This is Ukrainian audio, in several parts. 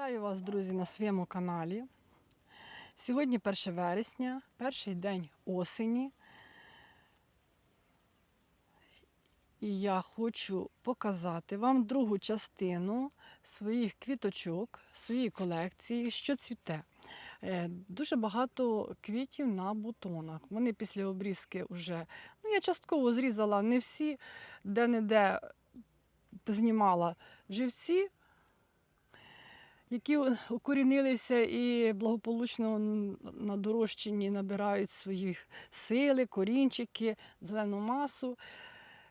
Вітаю вас, друзі, на своєму каналі. Сьогодні 1 вересня, перший день осені. І я хочу показати вам другу частину своїх квіточок, своєї колекції, що цвіте. Е, Дуже багато квітів на бутонах. Вони після обрізки вже, ну я частково зрізала не всі, де-не-де знімала живці, які укорінилися і благополучно на дорожчині набирають свої сили, корінчики, зелену масу.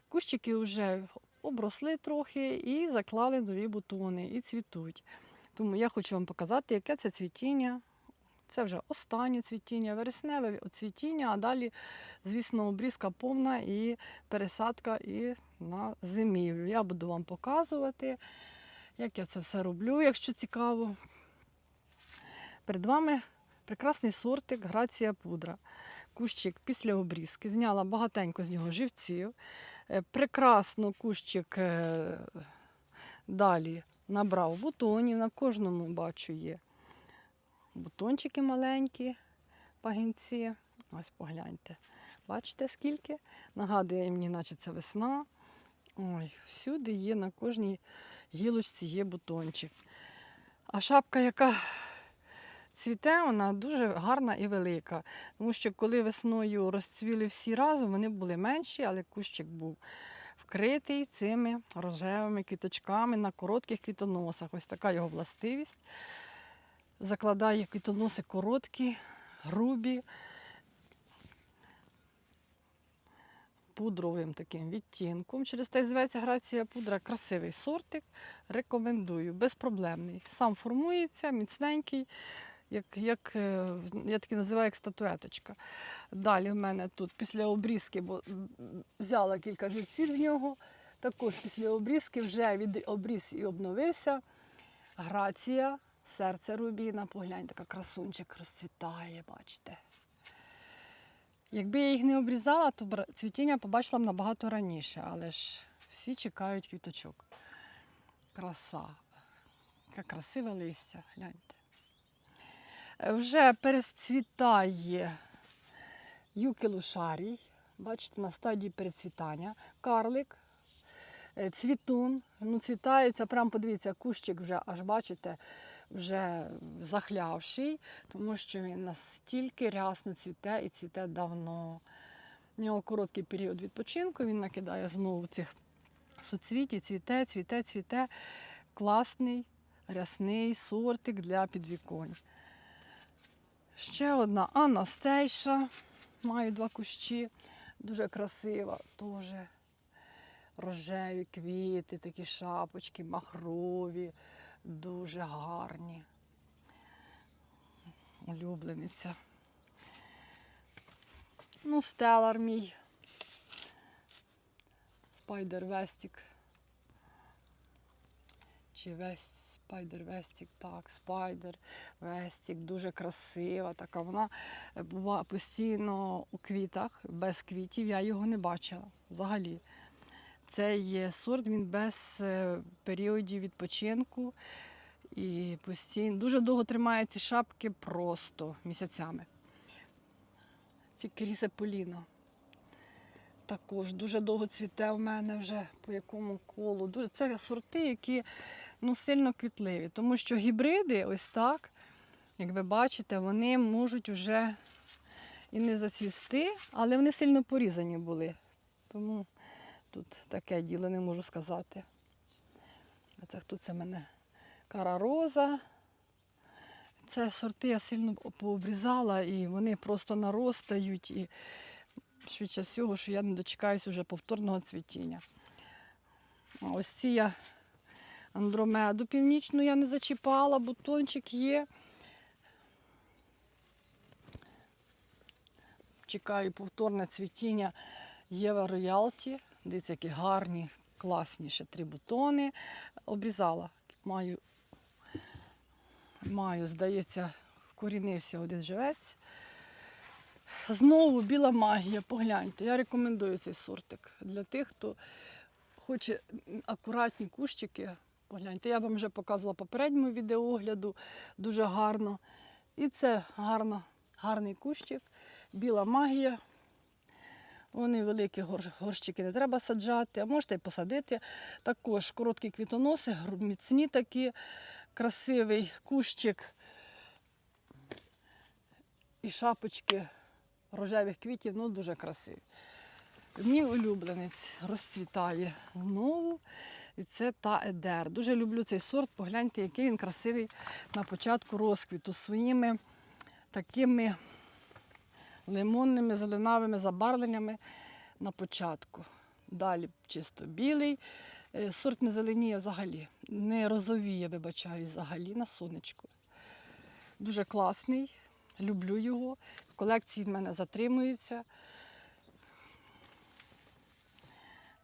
Кущики вже обросли трохи і заклали нові бутони і цвітуть. Тому я хочу вам показати, яке це цвітіння. Це вже останнє цвітіння, вересневе цвітіння, а далі, звісно, обрізка повна і пересадка і на зимівлю. Я буду вам показувати, як я це все роблю, якщо цікаво. Перед вами прекрасний сортик Грація пудра. Кущик після обрізки. Зняла багатенько з нього живців. Е, Прекрасно кущик е, далі набрав бутонів. На кожному бачу є бутончики маленькі, пагінці. Ось погляньте. Бачите скільки? Нагадує мені, наче це весна. Ой, всюди є, на кожній гілочці є бутончик. А шапка, яка цвіте, вона дуже гарна і велика. Тому що коли весною розцвіли всі разом, вони були менші, але кущик був вкритий цими рожевими квіточками на коротких квітоносах. Ось така його властивість. Закладає квітоноси короткі, грубі, пудровим таким відтінком. Через те зветься грація пудра. Красивий сортик. Рекомендую, безпроблемний. Сам формується, міцненький, як, як е, я таки називаю як статуеточка. Далі в мене тут після обрізки, бо взяла кілька живців з нього. Також після обрізки вже від обріз і обновився. Грація, серце рубіна. Погляньте, така красунчик розцвітає, бачите. Якби я їх не обрізала, то цвітіння побачила б набагато раніше, але ж всі чекають квіточок. Краса. Яке красиве листя, гляньте. Е, Вже перецвітає юкілушарій. Бачите, на стадії перецвітання. Карлик, е, цвітун. Ну, цвітається, прям подивіться, кущик вже, аж бачите, вже захлявший, тому що він настільки рясно цвіте і цвіте давно. У нього короткий період відпочинку, він накидає знову цих суцвіті, цвіте, цвіте, цвіте. Класний, рясний сортик для підвіконь. Ще одна Анастейша. Маю два кущі. Дуже красива, теж рожеві квіти, такі шапочки, махрові, дуже гарні. Улюблениця. Ну, стелар мій. Спайдер Вестік. Чи Вест, Спайдер Вестік, так, Спайдер Вестік, дуже красива. Така вона була постійно у квітах, без квітів я його не бачила взагалі. Цей сорт він без е, періодів відпочинку і постійно дуже довго тримає ці шапки просто місяцями. Фікерісе Поліна. Також дуже довго цвіте в мене вже по якому колу. Дуже, це сорти, які ну, сильно квітливі, тому що гібриди, ось так, як ви бачите, вони можуть вже і не зацвісти, але вони сильно порізані були. Тому тут таке діло не можу сказати. Це хто це мене? Кара роза. Це сорти я сильно пообрізала і вони просто наростають. І швидше всього, що я не дочекаюсь уже повторного цвітіння. Ось ці я андромеду північну я не зачіпала, бутончик є. Чекаю повторне цвітіння Єва Роялті. Дивіться, які гарні, класні ще три бутони. Обрізала. Маю, маю, здається, вкорінився один живець. Знову біла магія, погляньте. Я рекомендую цей сортик для тих, хто хоче акуратні кущики, Погляньте, я вам вже показувала попередньому відеоогляду, дуже гарно. І це гарно, гарний кущик, біла магія. Вони великі гор- горщики не треба саджати, а можете і посадити. Також короткі квітоноси, міцні такі, красивий кущик і шапочки рожевих квітів, ну дуже красиві. Мій улюбленець розцвітає знову. І це та Едер. Дуже люблю цей сорт. Погляньте, який він красивий на початку розквіту своїми такими лимонними, зеленавими забарвленнями на початку. Далі чисто білий. Е, Сорт не зеленіє взагалі, не розовіє, вибачаю, взагалі на сонечку. Дуже класний, люблю його. В колекції в мене затримується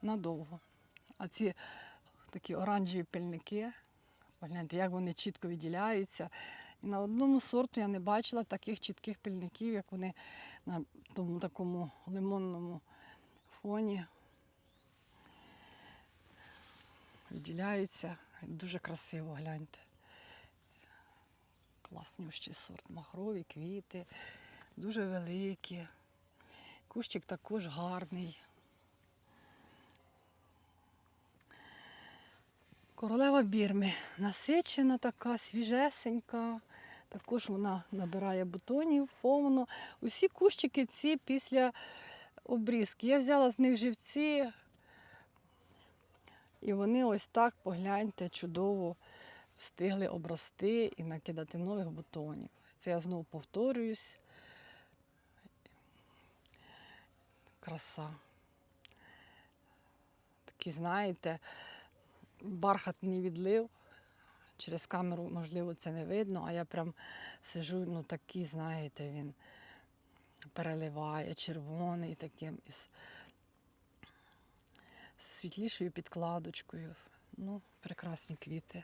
надовго. А ці такі оранжеві пильники, погляньте, як вони чітко відділяються. На одному сорту я не бачила таких чітких пильників, як вони на тому такому лимонному фоні. Відділяються. Дуже красиво, гляньте. Класний ще сорт. Махрові квіти, дуже великі. Кущик також гарний. Королева Бірми насичена така, свіжесенька. Також вона набирає бутонів повно. Усі кущики ці після обрізки. Я взяла з них живці, і вони ось так, погляньте, чудово встигли обрости і накидати нових бутонів. Це я знову повторююсь. Краса. Такі, знаєте, бархатний відлив. Через камеру, можливо, це не видно, а я прям сижу, ну такий, знаєте, він переливає червоний таким із світлішою підкладочкою. Ну, прекрасні квіти.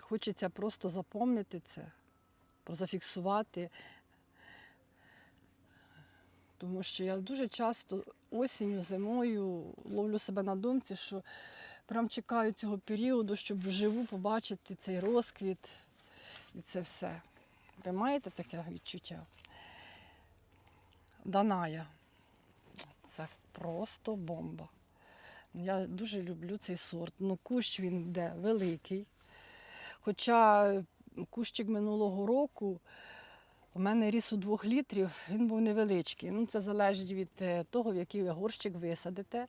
Хочеться просто запомнити це, зафіксувати. Тому що я дуже часто осінню, зимою ловлю себе на думці, що прям чекаю цього періоду, щоб вживу побачити цей розквіт і це все. Ви маєте таке відчуття? Даная. Це просто бомба. Я дуже люблю цей сорт. Ну, кущ він йде великий. Хоча кущик минулого року у мене ріс у двох літрів, він був невеличкий. Ну, це залежить від е, того, в який ви горщик висадите.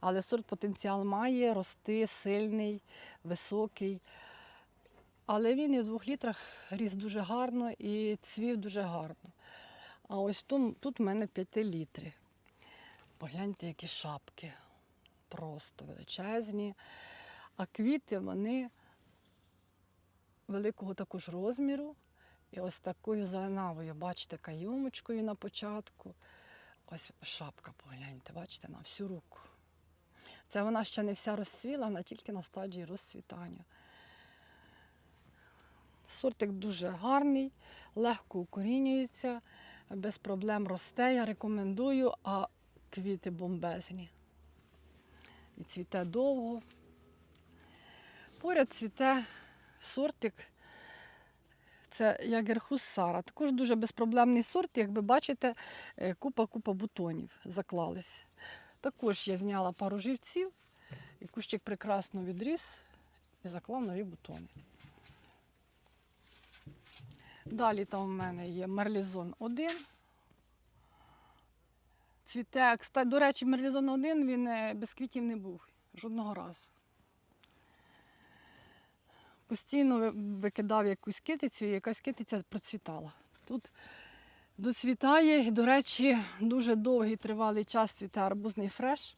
Але сорт потенціал має рости сильний, високий. Але він і в двох літрах ріс дуже гарно і цвів дуже гарно. А ось тут, тут в мене 5 літри. Погляньте, які шапки. Просто величезні. А квіти вони великого також розміру. І ось такою зеленавою, бачите, кайомочкою на початку. Ось шапка, погляньте, бачите, на всю руку. Це вона ще не вся розцвіла, вона тільки на стадії розцвітання. Сортик дуже гарний, легко укорінюється, без проблем росте. Я рекомендую, а квіти бомбезні. І цвіте довго. Поряд цвіте сортик. Це Ягерхус Сара. Також дуже безпроблемний сорт, як ви бачите, е, купа-купа бутонів заклались. Також я зняла пару живців, і кущик прекрасно відріс і заклав нові бутони. Далі там у мене є Мерлізон 1. Цвіте, до речі, Мерлізон 1 він е, без квітів не був жодного разу. Постійно викидав якусь китицю, і якась китиця процвітала. Тут доцвітає, до речі, дуже довгий тривалий час цвіте арбузний фреш.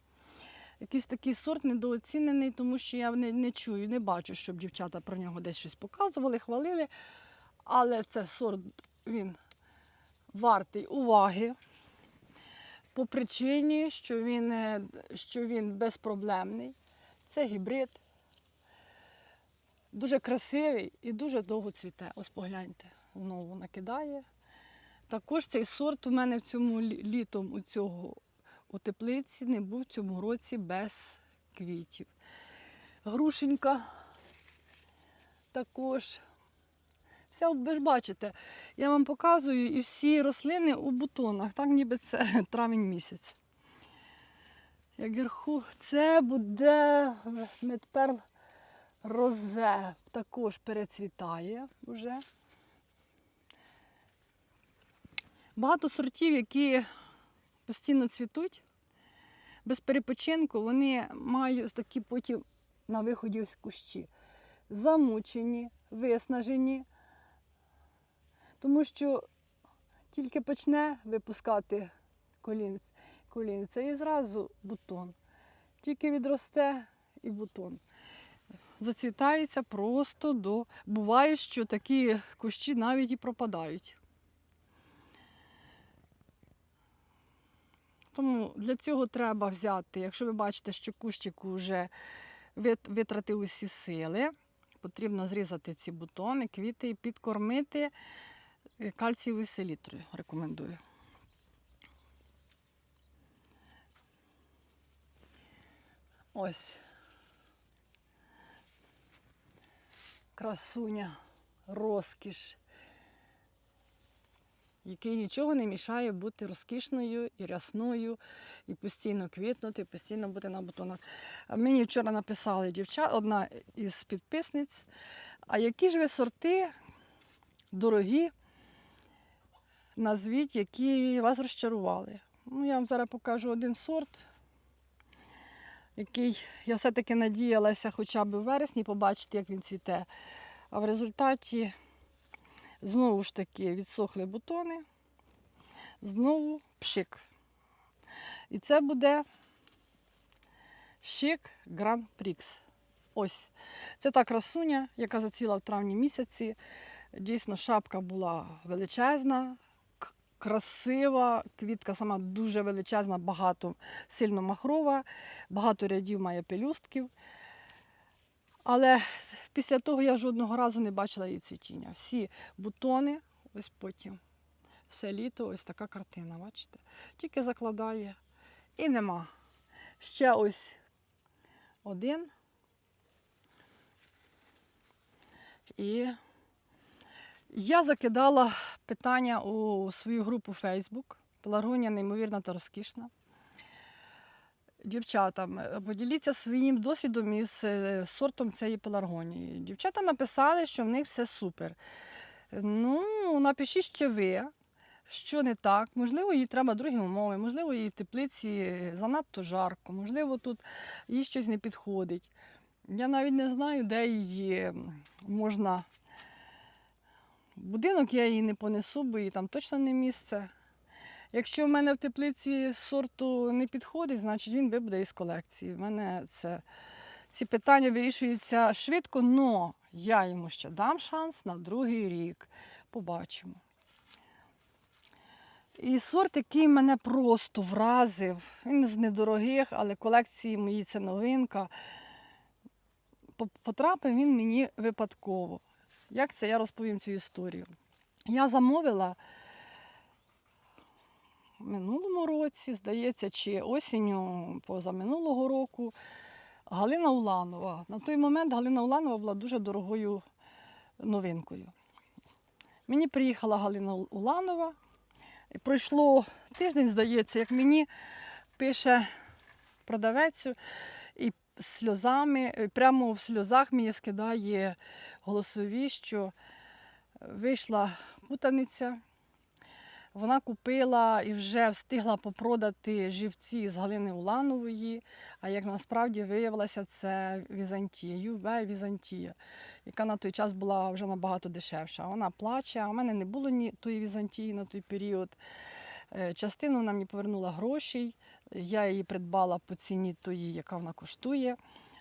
Якийсь такий сорт недооцінений, тому що я не, не чую, не бачу, щоб дівчата про нього десь щось показували, хвалили. Але це сорт він вартий уваги по причині, що він, е, що він безпроблемний. Це гібрид. Дуже красивий і дуже довго цвіте. Ось погляньте, знову накидає. Також цей сорт у мене в цьому літом у цього у теплиці не був в цьому році без квітів. Грушенька також. Вся, ви ж бачите, я вам показую і всі рослини у бутонах, так ніби це травень місяць. Як герху, це буде медперл розе, також перецвітає вже. Багато сортів, які постійно цвітуть, без перепочинку, вони мають такі потім на виході ось кущі. Замучені, виснажені, тому що тільки почне випускати колінця і зразу бутон. Тільки відросте і бутон. Зацвітається просто до. Буває, що такі кущі навіть і пропадають. Тому для цього треба взяти, якщо ви бачите, що кущик вже вит- витратив усі сили, потрібно зрізати ці бутони, квіти і підкормити е, кальцієвою селітрою. Рекомендую. Ось. Красуня, розкіш, який нічого не мішає бути розкішною і рясною, і постійно квітнути, і постійно бути на бутонах. Мені вчора написали дівчата, одна із підписниць, а які ж ви сорти дорогі, назвіть, які вас розчарували. Ну, я вам зараз покажу один сорт, який я все-таки надіялася хоча б в вересні побачити, як він цвіте. А в результаті знову ж таки відсохли бутони, знову пшик. І це буде шик Гран Прікс. Ось. Це та красуня, яка заціла в травні місяці. Дійсно, шапка була величезна, красива, квітка сама дуже величезна, багато, сильно махрова, багато рядів має пелюстків. Але після того я жодного разу не бачила її цвітіння. Всі бутони, ось потім. Все літо, ось така картина, бачите? Тільки закладає і нема. Ще ось один. І я закидала питання у свою групу Facebook. Пеларгонія неймовірна та розкішна. Дівчатам, поділіться своїм досвідом із е, сортом цієї пеларгонії. Дівчата написали, що в них все супер. Ну, напишіть ще ви, що не так. Можливо, їй треба другі умови, можливо, їй в теплиці занадто жарко, можливо, тут їй щось не підходить. Я навіть не знаю, де її можна. В Будинок я її не понесу, бо їй там точно не місце. Якщо в мене в теплиці сорту не підходить, значить він вибуде із колекції. У мене це, ці питання вирішуються швидко, але я йому ще дам шанс на другий рік. Побачимо. І сорт, який мене просто вразив, він з недорогих, але колекції моїй це новинка. Потрапив він мені випадково. Як це я розповім цю історію? Я замовила в минулому році, здається, чи осінню позаминулого року Галина Уланова. На той момент Галина Уланова була дуже дорогою новинкою. Мені приїхала Галина Уланова, і пройшло тиждень, здається, як мені пише продавець сльозами, е, прямо в сльозах мені скидає голосові, що вийшла путаниця. Вона купила і вже встигла попродати живці з Галини Уланової, а як насправді виявилося, це Візантія, Юве Візантія, яка на той час була вже набагато дешевша. Вона плаче, а в мене не було ні тої Візантії на той період. Е, Частину вона мені повернула грошей, я її придбала по ціні тої, яка вона коштує.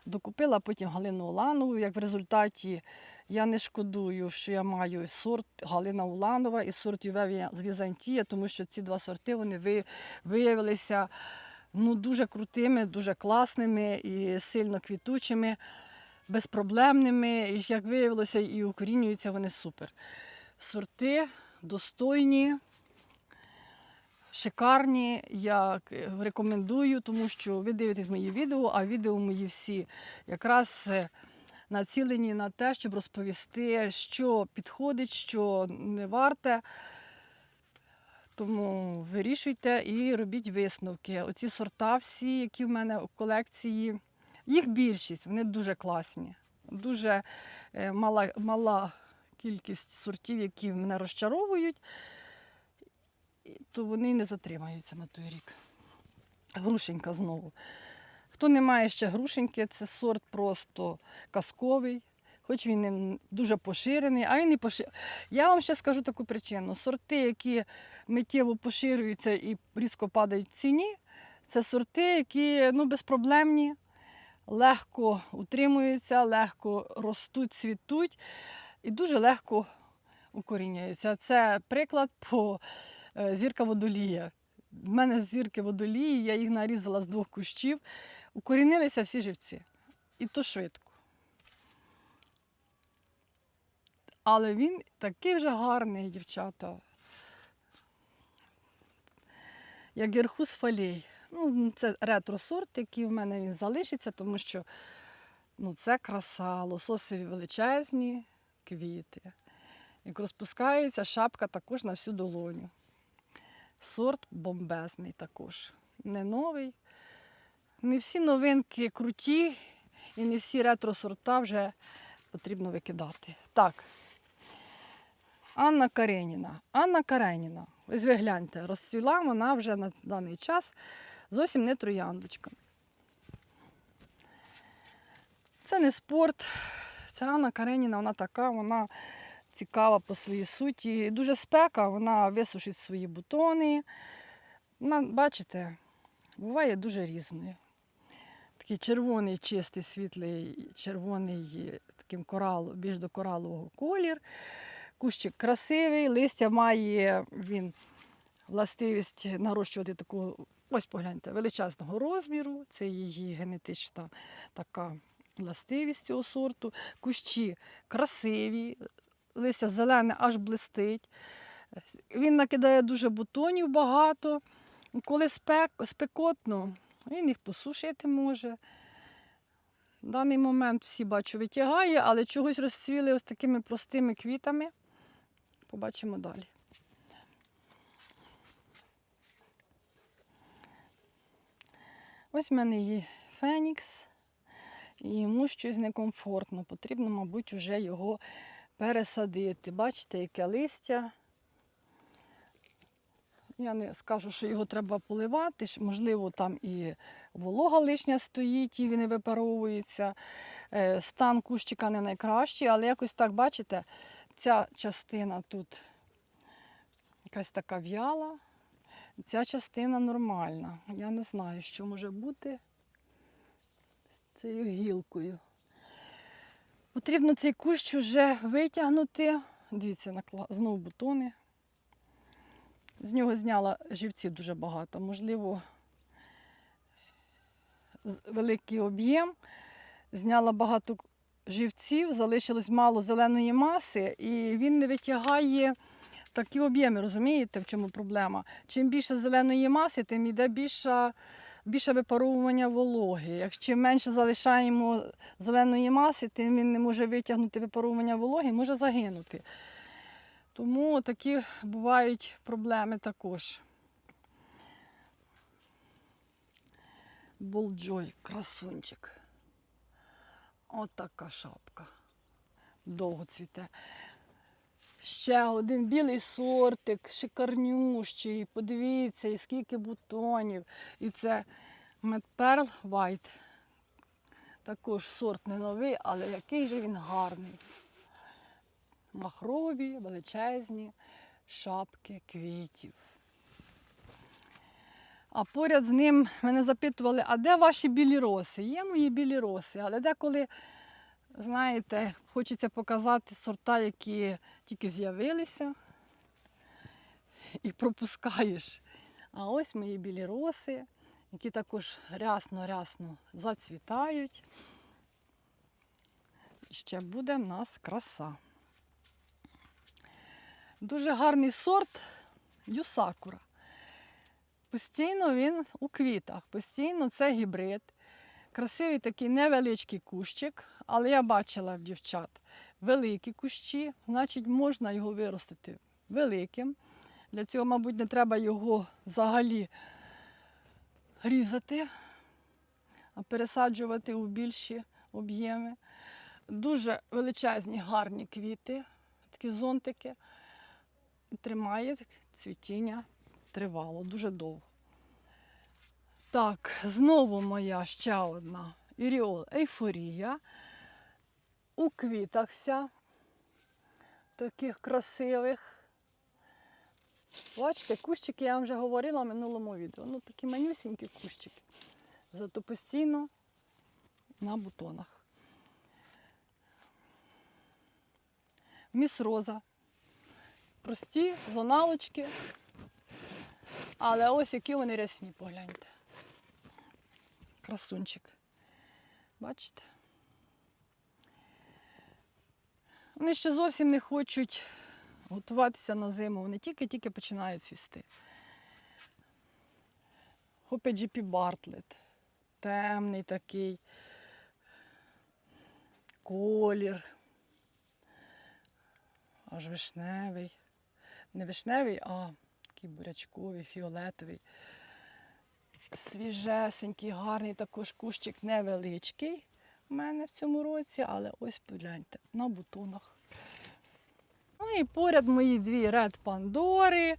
Докупила потім Галину Уланову. Як в результаті я не шкодую, що я маю сорт Галина Уланова і сорт Юве з Візантія, тому що ці два сорти вони виявилися ну, дуже крутими, дуже класними і сильно квітучими, безпроблемними. І як виявилося, і укорінюються вони супер. Сорти достойні. Шикарні. Я е, рекомендую, тому що ви дивитесь мої відео, а відео мої всі якраз е, націлені на те, щоб розповісти, що підходить, що не варте. Тому вирішуйте і робіть висновки. Оці сорта всі, які в мене у колекції, їх більшість, вони дуже класні. Дуже е, мала, мала кількість сортів, які мене розчаровують, то вони не затримаються на той рік. Грушенька знову. Хто не має ще грушеньки, це сорт просто казковий, хоч він не дуже поширений, а він і поширений. Я вам ще скажу таку причину: сорти, які миттєво поширюються і різко падають в ціні, це сорти, які ну, безпроблемні, легко утримуються, легко ростуть, цвітуть і дуже легко укорінюються. Це приклад по зірка водолія. В мене зірки водолії, я їх нарізала з двох кущів, укорінилися всі живці. І то швидко. Але він такий вже гарний, дівчата. Як герхус фалей. Ну, це ретро-сорт, який в мене він залишиться, тому що ну, це краса, лососові величезні квіти. Як розпускається, шапка також на всю долоню. Сорт бомбезний також. Не новий. Не всі новинки круті і не всі ретро-сорта вже потрібно викидати. Так. Анна Кареніна. Анна Кареніна. Ось ви гляньте, розцвіла вона вже на даний час зовсім не трояндочка. Це не спорт. Це Анна Кареніна, вона така, вона цікава по своїй суті. Дуже спека, вона висушить свої бутони. Бачите, буває дуже різною. Такий червоний, чистий, світлий, червоний, таким корал, більш до коралового колір. Кущик красивий, листя має він властивість нарощувати таку, ось погляньте, величезного розміру. Це її генетична така властивість цього сорту. Кущі красиві, листя зелене аж блистить. Він накидає дуже бутонів багато. Коли спек, спекотно, він їх посушити може. В даний момент всі бачу витягає, але чогось розцвіли ось такими простими квітами. Побачимо далі. Ось в мене є фенікс, і йому щось некомфортно. Потрібно, мабуть, вже його пересадити. Бачите, яке листя. Я не скажу, що його треба поливати. Можливо, там і волога лишня стоїть, і він не випаровується. Е, Стан кущика не найкращий, але якось так, бачите, ця частина тут якась така в'яла, ця частина нормальна. Я не знаю, що може бути з цією гілкою. Потрібно цей кущ вже витягнути. Дивіться, накла- знову бутони. З нього зняла живців дуже багато. Можливо, великий об'єм. Зняла багато живців, залишилось мало зеленої маси, і він не витягає такі об'єми, розумієте, в чому проблема? Чим більше зеленої маси, тим йде більше, більше випаровування вологи. Якщо менше залишаємо зеленої маси, тим він не може витягнути випаровування вологи може загинути. Тому такі бувають проблеми також. Болджой, красунчик. От шапка. Довго цвіте. Ще один білий сортик, шикарнющий. Подивіться, і скільки бутонів. І це Медперл White. Також сорт не новий, але який же він гарний. Махрові, величезні шапки квітів. А поряд з ним мене запитували, а де ваші білі роси? Є мої білі роси, але деколи, знаєте, хочеться показати сорта, які тільки з'явилися, і пропускаєш. А ось мої білі роси, які також рясно-рясно зацвітають. Ще буде в нас краса. Дуже гарний сорт Юсакура. постійно він у квітах, постійно це гібрид. Красивий такий невеличкий кущик, але я бачила в дівчат великі кущі, значить можна його виростити великим. Для цього, мабуть, не треба його взагалі різати, а пересаджувати у більші об'єми. Дуже величезні гарні квіти, такі зонтики. Тримає цвітіння тривало дуже довго. Так, знову моя ще одна іріол ейфорія. У квітах вся, таких красивих. Бачите, кущики, я вам вже говорила в минулому відео. Ну, такі манюсінькі кущики. Зато постійно на бутонах. Міс Роза. Прості зоналочки. Але ось які вони рясні, погляньте. Красунчик. Бачите? Вони ще зовсім не хочуть готуватися на зиму, вони тільки-тільки починають цвісти. Хопе GP Бартлет. Темний такий. Колір. Аж вишневий. Не вишневий, а такий бурячковий, фіолетовий. Свіжесенький, гарний також кущик невеличкий у мене в цьому році, але ось погляньте, на бутонах. Ну і поряд мої дві ред Пандори.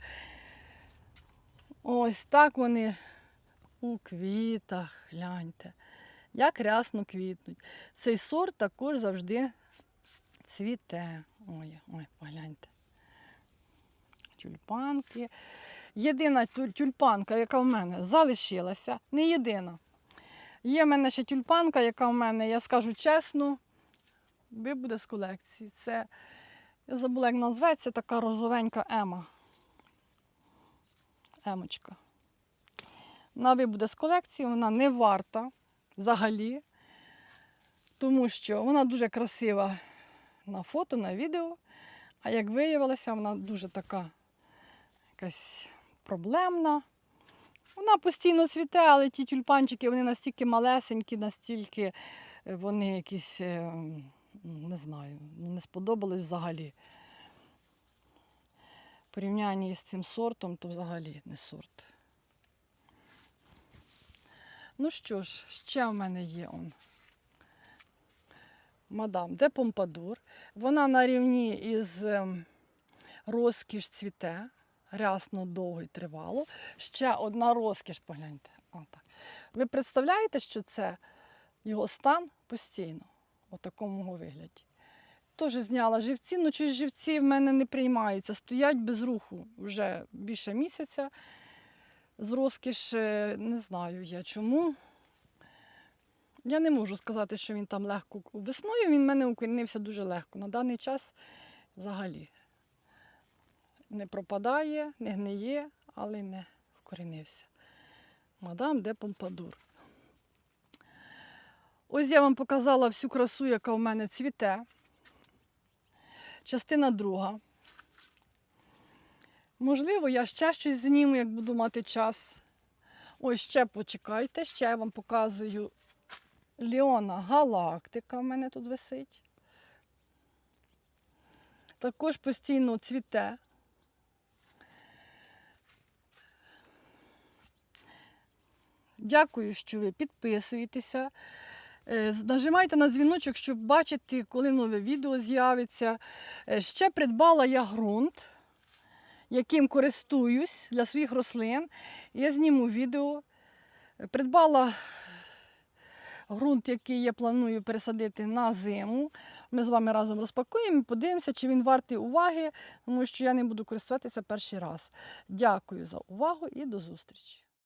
Ось так вони у квітах, гляньте, як рясно квітнуть. Цей сорт також завжди цвіте. Ой, ой, погляньте. Тюльпанки. Єдина тюльпанка, яка в мене залишилася, не єдина. Є в мене ще тюльпанка, яка в мене, я скажу чесно, вибуде з колекції. Це, я забула, як називається, така розовенька ема. Емочка. Вона вибуде з колекції, вона не варта взагалі, тому що вона дуже красива на фото, на відео. А як виявилося, вона дуже така якась проблемна. Вона постійно цвіте, але ті тюльпанчики вони настільки малесенькі, настільки е, вони якісь, е, не знаю, не сподобались взагалі. Порівнянні з цим сортом, то взагалі не сорт. Ну що ж, ще в мене є он. Мадам де Помпадур. Вона на рівні із ем, розкіш цвіте, рясно довго і тривало. Ще одна розкіш, погляньте. Отак. Ви представляєте, що це його стан постійно, у такому вигляді. Теж зняла живці, ну чи живці в мене не приймаються, стоять без руху вже більше місяця. З розкіш е, не знаю я чому. Я не можу сказати, що він там легко. Весною він в мене укорінився дуже легко. На даний час взагалі не пропадає, не гниє, але не вкорінився. Мадам де Помпадур. Ось я вам показала всю красу, яка в мене цвіте. Частина друга. Можливо, я ще щось зніму, як буду мати час. Ось ще почекайте, ще я вам показую Леона Галактика в мене тут висить. Також постійно цвіте. Дякую, що ви підписуєтеся. Е, Нажимайте на дзвіночок, щоб бачити, коли нове відео з'явиться. Е, Ще придбала я ґрунт, яким користуюсь для своїх рослин. Я зніму відео. Придбала ґрунт, який я планую пересадити на зиму. Ми з вами разом розпакуємо і подивимося, чи він вартий уваги, тому що я не буду користуватися перший раз. Дякую за увагу і до зустрічі!